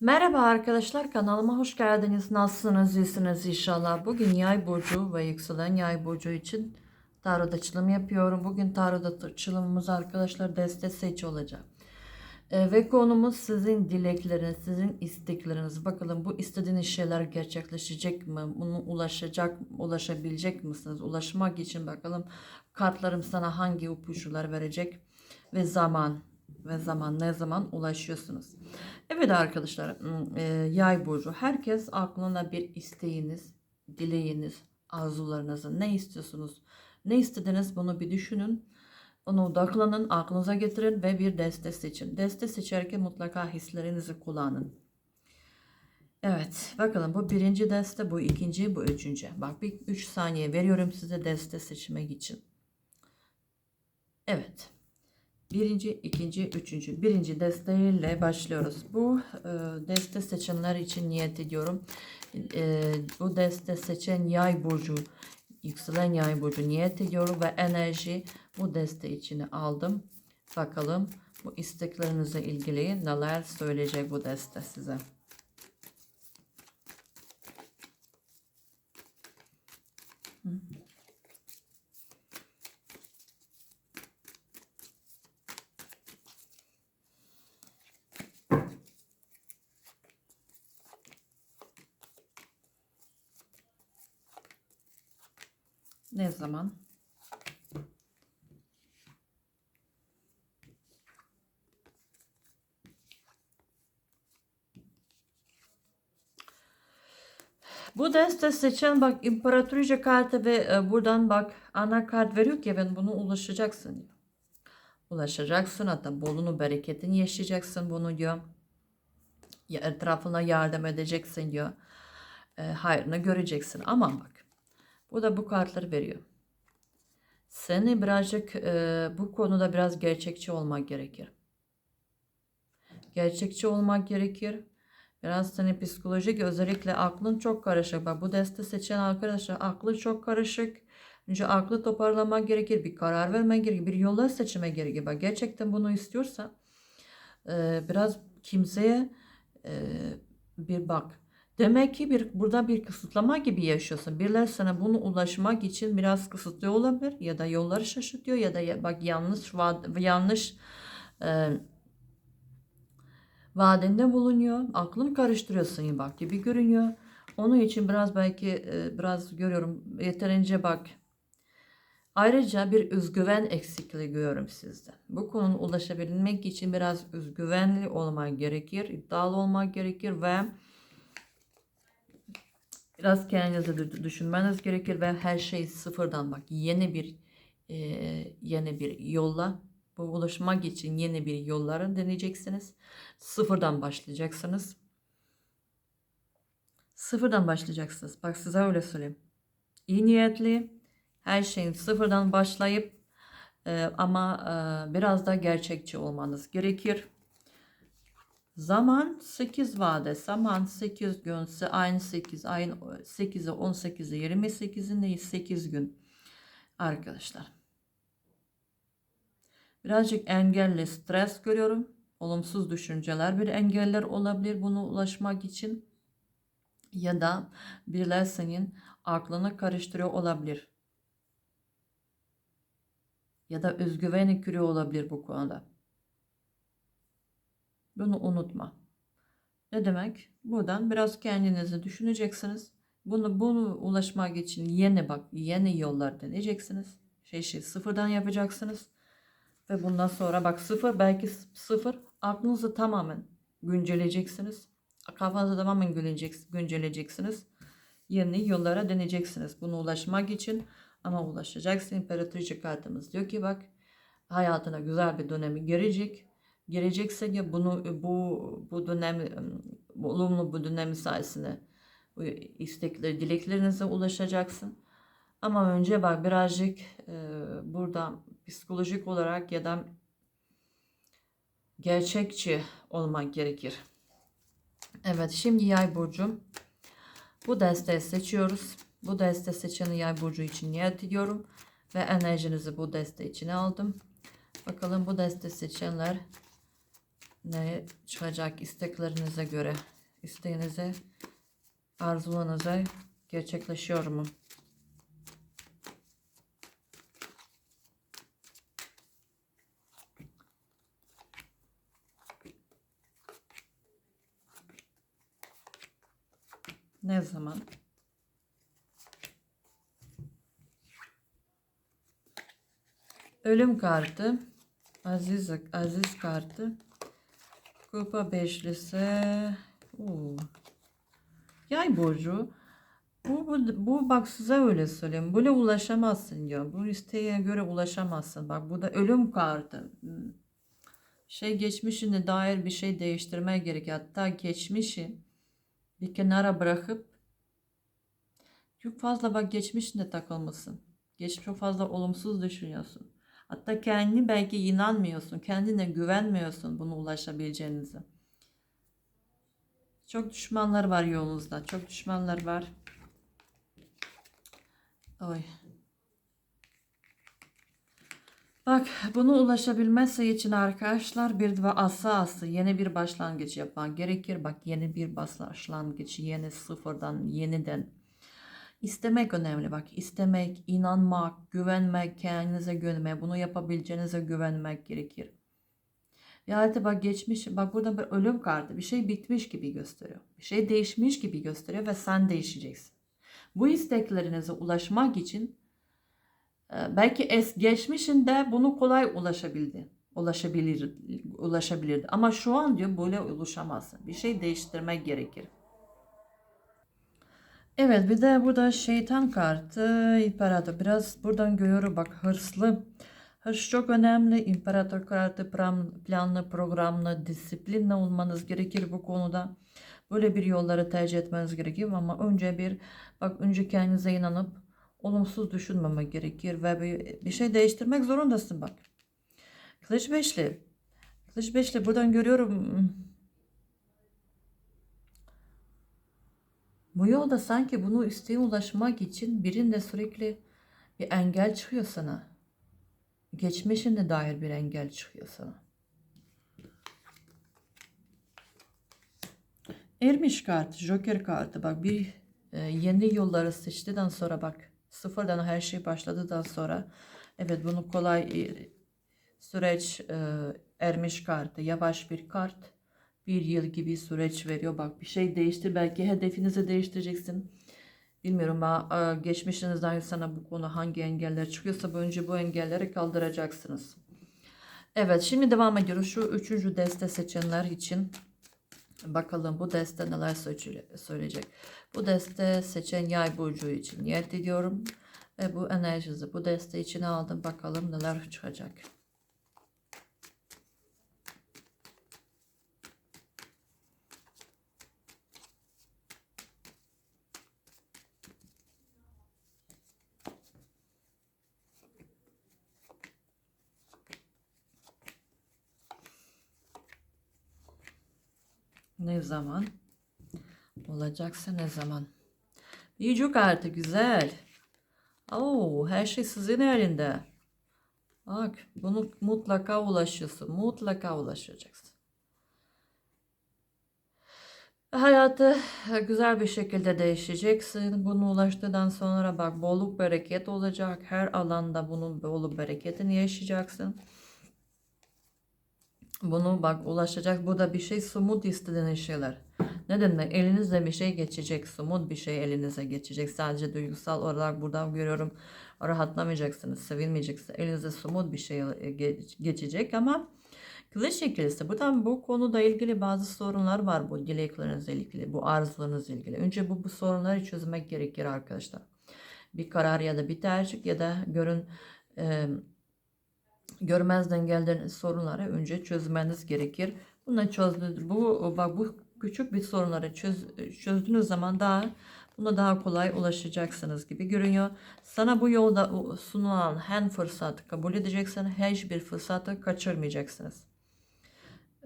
Merhaba arkadaşlar kanalıma hoş geldiniz. Nasılsınız? İyisiniz inşallah. Bugün yay burcu ve yükselen yay burcu için tarot açılımı yapıyorum. Bugün tarot açılımımız arkadaşlar deste seç olacak. Ee, ve konumuz sizin dilekleriniz, sizin istekleriniz. Bakalım bu istediğiniz şeyler gerçekleşecek mi? Bunu ulaşacak, ulaşabilecek misiniz? Ulaşmak için bakalım kartlarım sana hangi ipuçları verecek ve zaman ve zaman ne zaman ulaşıyorsunuz. Evet arkadaşlar e, yay burcu herkes aklına bir isteğiniz, dileğiniz, arzularınızı ne istiyorsunuz, ne istediniz bunu bir düşünün. Ona odaklanın, aklınıza getirin ve bir deste seçin. Deste seçerken mutlaka hislerinizi kullanın. Evet, bakalım bu birinci deste, bu ikinci, bu üçüncü. Bak bir üç saniye veriyorum size deste seçmek için. Evet. Birinci, ikinci, üçüncü. Birinci desteğiyle başlıyoruz. Bu e, deste seçenler için niyet ediyorum. E, bu deste seçen yay burcu, yükselen yay burcu niyet ediyorum ve enerji bu deste içine aldım. Bakalım bu isteklerinize ilgili neler söyleyecek bu deste size. Ne zaman? Bu deste seçen bak imparatoriçe kartı ve e, buradan bak ana kart veriyor ki ben bunu ulaşacaksın diyor. Ulaşacaksın hatta bolunu bereketini yaşayacaksın bunu diyor. Ya etrafına yardım edeceksin diyor. E, hayrını göreceksin ama bak bu da bu kartları veriyor. Seni birazcık e, bu konuda biraz gerçekçi olmak gerekir. Gerçekçi olmak gerekir. Biraz seni psikolojik özellikle aklın çok karışık. Bak bu deste seçen arkadaşlar aklı çok karışık. Önce aklı toparlamak gerekir. Bir karar vermek gerekir. Bir yollar seçime gerekir. Bak gerçekten bunu istiyorsa e, biraz kimseye e, bir bak. Demek ki bir burada bir kısıtlama gibi yaşıyorsun. Birileri sana bunu ulaşmak için biraz kısıtlıyor olabilir ya da yolları şaşırtıyor ya da ya, bak yanlış vaat, yanlış e, vaadinde bulunuyor. Aklını karıştırıyorsun bak gibi görünüyor. Onun için biraz belki e, biraz görüyorum yeterince bak. Ayrıca bir özgüven eksikliği görüyorum sizde. Bu konunun ulaşabilmek için biraz özgüvenli olmak gerekir, iddialı olmak gerekir ve Biraz kendinizi düşünmeniz gerekir ve her şey sıfırdan bak yeni bir e, yeni bir yolla bu ulaşmak için yeni bir yolları deneyeceksiniz. Sıfırdan başlayacaksınız. Sıfırdan başlayacaksınız. Bak size öyle söyleyeyim. İyi niyetli her şeyin sıfırdan başlayıp e, ama e, biraz da gerçekçi olmanız gerekir. Zaman 8 vade. Zaman 8 gün. Ayın 8. Ayın 8'i 18'i 28'i 8 gün. Arkadaşlar. Birazcık engelli stres görüyorum. Olumsuz düşünceler bir engeller olabilir bunu ulaşmak için. Ya da birileri senin aklını karıştırıyor olabilir. Ya da özgüveni kürüyor olabilir bu konuda. Bunu unutma. Ne demek? Buradan biraz kendinizi düşüneceksiniz. Bunu bunu ulaşmak için yeni bak yeni yollar deneyeceksiniz. Şey şey sıfırdan yapacaksınız. Ve bundan sonra bak sıfır belki sıfır aklınızı tamamen güncelleyeceksiniz. Kafanızı tamamen güncelleyeceksiniz. Yeni yollara deneyeceksiniz. Bunu ulaşmak için ama ulaşacaksın. İmparatoriçe kartımız diyor ki bak hayatına güzel bir dönemi girecek gelecekse ya bunu bu bu dönem e, olumlu bu dönem sayesinde bu istekleri dileklerinize ulaşacaksın. Ama önce bak birazcık e, burada psikolojik olarak ya da gerçekçi olmak gerekir. Evet şimdi yay burcu. Bu desteği seçiyoruz. Bu deste seçeni yay burcu için niyet ediyorum. Ve enerjinizi bu deste içine aldım. Bakalım bu deste seçenler ne çıkacak isteklerinize göre, isteğinize, arzularınıza gerçekleşiyor mu? Ne zaman? Ölüm kartı. Aziz Aziz kartı. Kupa beşlisi. Oo. Yay burcu. Bu, bu, bu bak size öyle söyleyeyim. Böyle ulaşamazsın diyor. Bu isteğe göre ulaşamazsın. Bak bu da ölüm kartı. Şey geçmişine dair bir şey değiştirmeye gerek. Hatta geçmişi bir kenara bırakıp çok fazla bak geçmişine takılmışsın. Geç çok fazla olumsuz düşünüyorsun. Hatta kendini belki inanmıyorsun. Kendine güvenmiyorsun bunu ulaşabileceğinize. Çok düşmanlar var yolunuzda. Çok düşmanlar var. Oy. Bak bunu ulaşabilmesi için arkadaşlar bir ve asası yeni bir başlangıç yapman gerekir. Bak yeni bir başlangıç, yeni sıfırdan, yeniden. İstemek önemli bak. İstemek, inanmak, güvenmek, kendinize güvenmek, bunu yapabileceğinize güvenmek gerekir. Hatta bak geçmiş, bak burada bir ölüm kartı, bir şey bitmiş gibi gösteriyor. Bir şey değişmiş gibi gösteriyor ve sen değişeceksin. Bu isteklerinize ulaşmak için e, belki es geçmişinde bunu kolay ulaşabildi. Ulaşabilir, ulaşabilirdi. Ama şu an diyor böyle ulaşamazsın. Bir şey değiştirmek gerekir. Evet bir de burada şeytan kartı imparator. Biraz buradan görüyorum bak hırslı. Hırs çok önemli. İmparator kartı planlı, programlı, disiplinli olmanız gerekir bu konuda. Böyle bir yolları tercih etmeniz gerekir ama önce bir bak önce kendinize inanıp olumsuz düşünmemek gerekir ve bir, bir şey değiştirmek zorundasın bak. Kılıç beşli. Kılıç beşli buradan görüyorum. Bu yolda sanki bunu isteğe ulaşmak için birinde sürekli bir engel çıkıyor sana. Geçmişine dair bir engel çıkıyor sana. Ermiş kartı, Joker kartı. Bak bir e, yeni yolları seçtiden sonra bak sıfırdan her şey başladıktan sonra evet bunu kolay e, süreç e, ermiş kartı. Yavaş bir kart. Bir yıl gibi süreç veriyor. Bak bir şey değiştir. Belki hedefinizi değiştireceksin. Bilmiyorum e, geçmişinizden sana bu konu hangi engeller çıkıyorsa önce bu engelleri kaldıracaksınız. Evet şimdi devam ediyoruz. Şu üçüncü deste seçenler için bakalım bu deste neler söyleyecek. Bu deste seçen yay burcu için niyet ediyorum. Ve bu enerjisi bu deste için aldım. Bakalım neler çıkacak. Ne zaman? Olacaksa ne zaman? Yücük artı güzel. Oo, her şey sizin elinde. Bak bunu mutlaka ulaşıyorsun. Mutlaka ulaşacaksın. Hayatı güzel bir şekilde değişeceksin. Bunu ulaştıktan sonra bak bolluk bereket olacak. Her alanda bunun bolluk bereketini yaşayacaksın. Bunu bak ulaşacak. Bu da bir şey sumut istediğiniz şeyler. Ne demek? Elinizde bir şey geçecek. Sumut bir şey elinize geçecek. Sadece duygusal olarak buradan görüyorum. Rahatlamayacaksınız. Sevilmeyeceksiniz. Elinizde sumut bir şey geçecek ama Kılıç ikilisi. Buradan bu konuda ilgili bazı sorunlar var bu dileklerinizle ilgili, bu arzularınızla ilgili. Önce bu, bu sorunları çözmek gerekir arkadaşlar. Bir karar ya da bir tercih ya da görün e, görmezden geldiğiniz sorunları önce çözmeniz gerekir. Bunu çözdü, bu bak bu küçük bir sorunları çöz, çözdüğünüz zaman daha buna daha kolay ulaşacaksınız gibi görünüyor. Sana bu yolda sunulan her fırsatı kabul edeceksin. Hiçbir fırsatı kaçırmayacaksınız.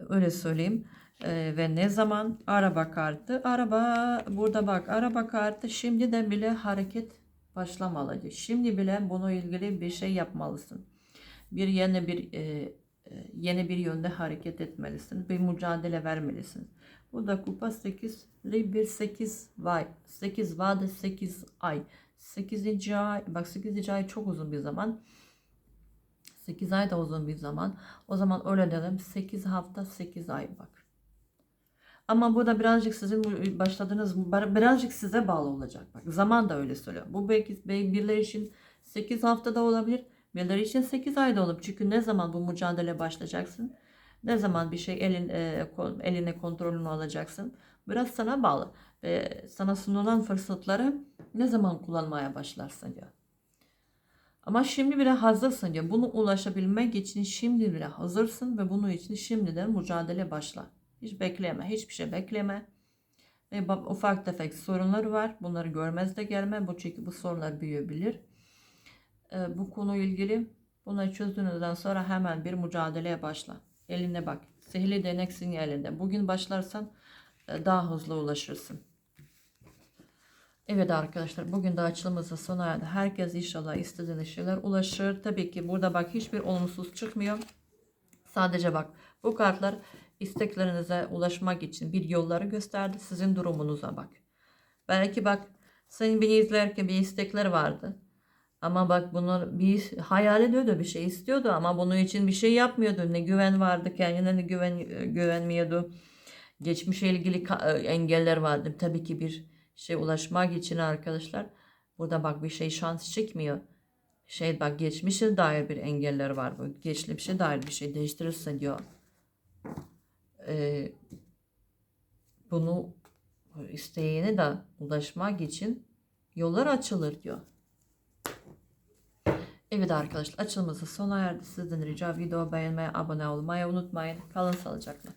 Öyle söyleyeyim. Ee, ve ne zaman araba kartı? Araba burada bak araba kartı şimdi de bile hareket başlamalı. Şimdi bile bunu ilgili bir şey yapmalısın bir yeni bir e, e, yeni bir yönde hareket etmelisiniz. Bir mücadele vermelisiniz. Bu da kupa 8'li bir 8 vay. 8 vade 8 ay. 8. ay bak 8. ay çok uzun bir zaman. 8 ay da uzun bir zaman. O zaman öyle dedim. 8 hafta 8 ay bak. Ama bu da birazcık sizin başladığınız birazcık size bağlı olacak. Bak zaman da öyle söylüyor. Bu belki birileri için 8 haftada olabilir. Birileri için 8 ayda olur. Çünkü ne zaman bu mücadele başlayacaksın? Ne zaman bir şey elin e, eline kontrolünü alacaksın? Biraz sana bağlı. Ve sana sunulan fırsatları ne zaman kullanmaya başlarsın diyor. Ama şimdi bile hazırsın diyor. Bunu ulaşabilmek için şimdi bile hazırsın ve bunun için şimdiden mücadele başla. Hiç bekleme, hiçbir şey bekleme. Ba- ufak tefek sorunları var. Bunları görmezde gelme. Bu çünkü bu sorunlar büyüyebilir. Ee, bu konuyla ilgili bunları çözdüğünüzden sonra hemen bir mücadeleye başla. Eline bak. Sihirli değnek senin elinde. Bugün başlarsan e, daha hızlı ulaşırsın. Evet arkadaşlar bugün de açılımızın sona erdi. Herkes inşallah istediğiniz şeyler ulaşır. Tabii ki burada bak hiçbir olumsuz çıkmıyor. Sadece bak bu kartlar isteklerinize ulaşmak için bir yolları gösterdi. Sizin durumunuza bak. Belki bak senin beni izlerken bir istekler vardı. Ama bak bunu bir hayal ediyordu, bir şey istiyordu ama bunun için bir şey yapmıyordu. Ne güven vardı, kendine ne güven güvenmiyordu. Geçmişe ilgili e, engeller vardı. Tabii ki bir şey ulaşmak için arkadaşlar burada bak bir şey şans çıkmıyor. Şey bak geçmişe dair bir engeller var. Bu geçmişe dair bir şey değiştirirse diyor. Ee, bunu isteğine de ulaşmak için yollar açılır diyor. Evet arkadaşlar açılması sona erdi. Sizden rica video beğenmeyi, abone olmayı unutmayın. Kalın sağlıcakla.